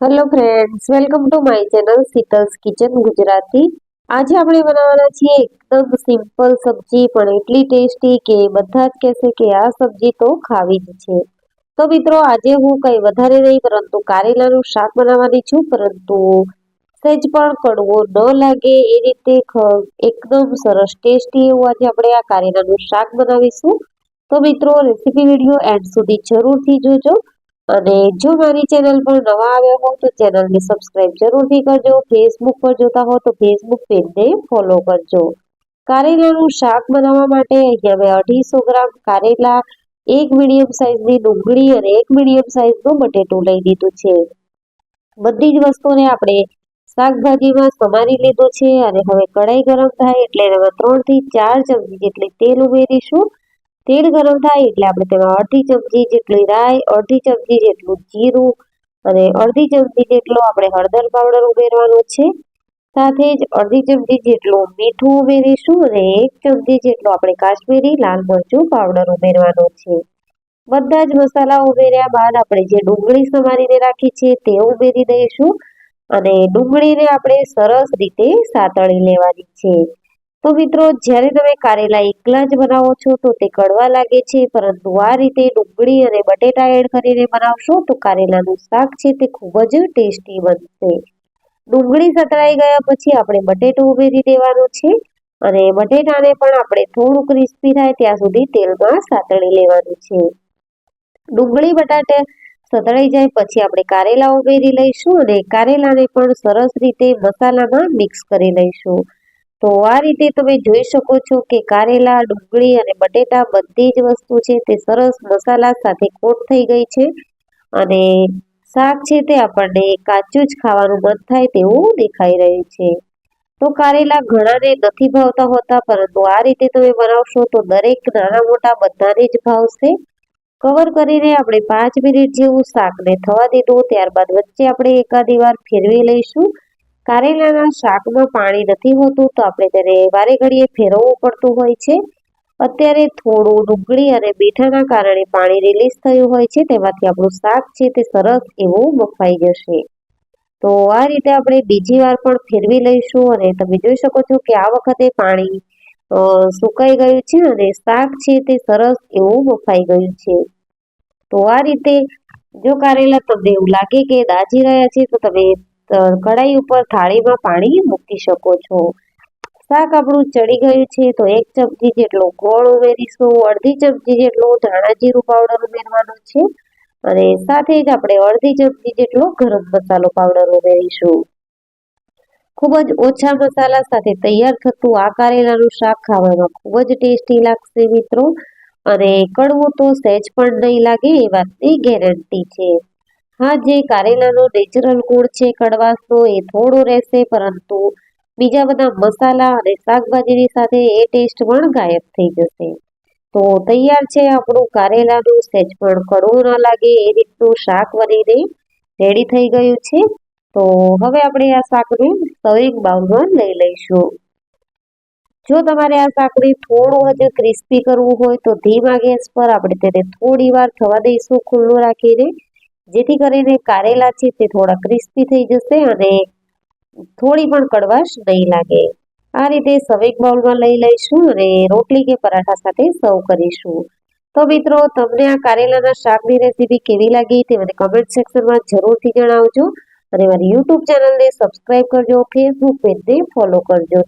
Hello friends welcome to my channel Sheetal's kitchen Gujarati આજે આપણે બનાવવાના છીએ એકદમ સિમ્પલ સબ્જી, પણ એટલી ટેસ્ટી કે બધા જ કહેશે કે આ સબ્જી તો ખાવી જ છે. તો મિત્રો, આજે હું કંઈ વધારે નહીં, પરંતુ કારેલાનું શાક બનાવવાની છું, પરંતુ સહેજ પણ કડવો ન લાગે. એ રીતે એકદમ સરસ ટેસ્ટી એવું આજે આપણે આ કારેલાનું શાક બનાવીશું. તો મિત્રો રેસીપી વીડિયો એન્ડ સુધી જરૂરથી જોજો. અને જો મારી ચેનલ પર નવા આવ્યા હો તો ચેનલને સબસ્ક્રાઇબ જરૂરથી કરજો. ફેસબુક પર જોતા હો તો ફેસબુક પેજને ફોલો કરજો. કારેલાનું શાક બનાવવા માટે અહીંયા મેં અઢીસો ગ્રામ કારેલા, એક મીડિયમ સાઇઝની ડુંગળી અને એક મીડિયમ સાઇઝનું બટેટું લઈ લીધું છે. બધી જ વસ્તુને આપણે શાકભાજીમાં સમારી લીધું છે અને હવે કઢાઈ ગરમ થાય એટલે એમાં ત્રણથી ચાર ચમચી જેટલી તેલ ઉમેરીશું. તેલ ગરમ થાય એટલે આપણે તેમાં અડધી ચમચી જેટલી રાઈ, અડધી ચમચી જેટલું જીરું અને અડધી ચમચી જેટલો આપણે હળદર પાવડર ઉમેરવાનો છે. સાથે જ અડધી ચમચી જેટલું મીઠું ઉમેરીશું અને એક ચમચી જેટલો આપણે કાશ્મીરી લાલ મરચું પાવડર ઉમેરવાનો છે. બધા જ મસાલા ઉમેર્યા બાદ આપણે જે ડુંગળી સમારીને રાખી છે તે ઉમેરી દઈશું અને ડુંગળીને આપણે સરસ રીતે સાતળી લેવાની છે. તો મિત્રો, જ્યારે તમે કારેલા એકલા જ બનાવો છો, તો તે કડવા લાગે છે. પરંતુ આ રીતે ડુંગળી અને બટેટા એડ કરીને બનાવશો, તો કારેલાનું શાક છે તે ખૂબ જ ટેસ્ટી બનશે. ડુંગળી સતળાઈ ગયા પછી આપણે બટેટું ઉમેરી દેવાનું છે અને બટેટાને પણ આપણે થોડું ક્રિસ્પી થાય ત્યાં સુધી તેલમાં સાતળી લેવાનું છે. ડુંગળી, બટાટા સતળાઈ જાય પછી આપણે કારેલા ઉમેરી લઈશું અને કારેલાને પણ સરસ રીતે મસાલામાં મિક્સ કરી લઈશું. તો આ રીતે તમે જોઈ શકો છો કે કારેલા, ડુંગળી અને બટેટા બધી જ વસ્તુ છે તે સરસ મસાલા સાથે કોટ થઈ ગઈ છે. અને શાક છે તે આપણને કાચું જ ખાવાનું મન થાય તેવું દેખાઈ રહ્યું છે. તો કારેલા ઘણાને નથી ભાવતા હોતા, પરંતુ આ રીતે તમે બનાવશો તો દરેક નાના મોટા બધાને જ ભાવશે. કવર કરીને આપણે પાંચ મિનિટ જેવું શાકને થવા દીધું, ત્યારબાદ વચ્ચે આપણે એકાદી વાર ફેરવી લઈશું. કારેલાના શાકમાં પાણી નથી હોતું તો આપણે તેને વારે ઘડીએ ફેરવવું પડતું હોય છે. અત્યારે થોડું ડુંગળી અને મીઠાના કારણે પાણી રિલીઝ થયું હોય છે તેમાંથી આપણું શાક છે તે સરસ એવું બફાઈ જશે. તો આ રીતે આપણે બીજી વાર પણ ફેરવી લઈશું અને તમે જોઈ શકો છો કે આ વખતે પાણી સુકાઈ ગયું છે અને શાક છે તે સરસ એવું બફાઈ ગયું છે. તો આ રીતે જો કારેલા તમને એવું લાગે કે દાજી રહ્યા છે તો તમે કઢાઈ ઉપર થાળીમાં પાણી મૂકી શકો છો. શાક આપણું ચડી ગયું છે તો એક ચમચી જેટલો ગોળ ઉમેરીશું, અડધી ચમચી જેટલો ધાણા જીરું પાવડર ઉમેરવાનો છે અને સાથે જ આપણે અડધી ચમચી જેટલો ગરમ મસાલો પાવડર ઉમેરીશું. ખૂબ જ ઓછા મસાલા સાથે તૈયાર થતું આ કારેલાનું શાક ખાવામાં ખૂબ જ ટેસ્ટી લાગશે મિત્રો અને કડવું તો સહેજ પણ નહીં લાગે એ વાતની ગેરંટી છે. હા, જે કારેલાનો નેચરલ ગુણ છે કડવાશનો એ થોડો રહેશે, પરંતુ બીજા બધા મસાલા અને શાકભાજીની સાથે એ ટેસ્ટ પણ ગાયબ થઈ જશે. તો તૈયાર છે આપણું કારેલાનું સહેજ પણ. કડવું ન લાગે, એ રીતનું શાક બનીને રેડી થઈ ગયું છે. તો હવે આપણે આ શાકને સર્વિંગ બાઉલમાં લઈ લઈશું. જો તમારે આ શાકને થોડું હજુ ક્રિસ્પી કરવું હોય, તો ધીમા ગેસ પર આપણે તેને થોડી વાર થવા દઈશું ખુલ્લું રાખીને. જેથી કરીને કારેલા છે તે થોડા ક્રિસ્પી થઈ જશે અને થોડી પણ કડવાશ નહીં લાગે. આ રીતે સવેક બાઉલમાં લઈ લઈશું અને રોટલી કે પરાઠા સાથે સર્વ કરીશું. તો મિત્રો, તમને આ કારેલાના શાકની રેસીપી કેવી લાગી તે મને કમેન્ટ સેક્શનમાં જરૂરથી જણાવજો. અને મારી યુટ્યુબ ચેનલને સબસ્ક્રાઈબ કરજો ફેસબુક પેજને ફોલો કરજો.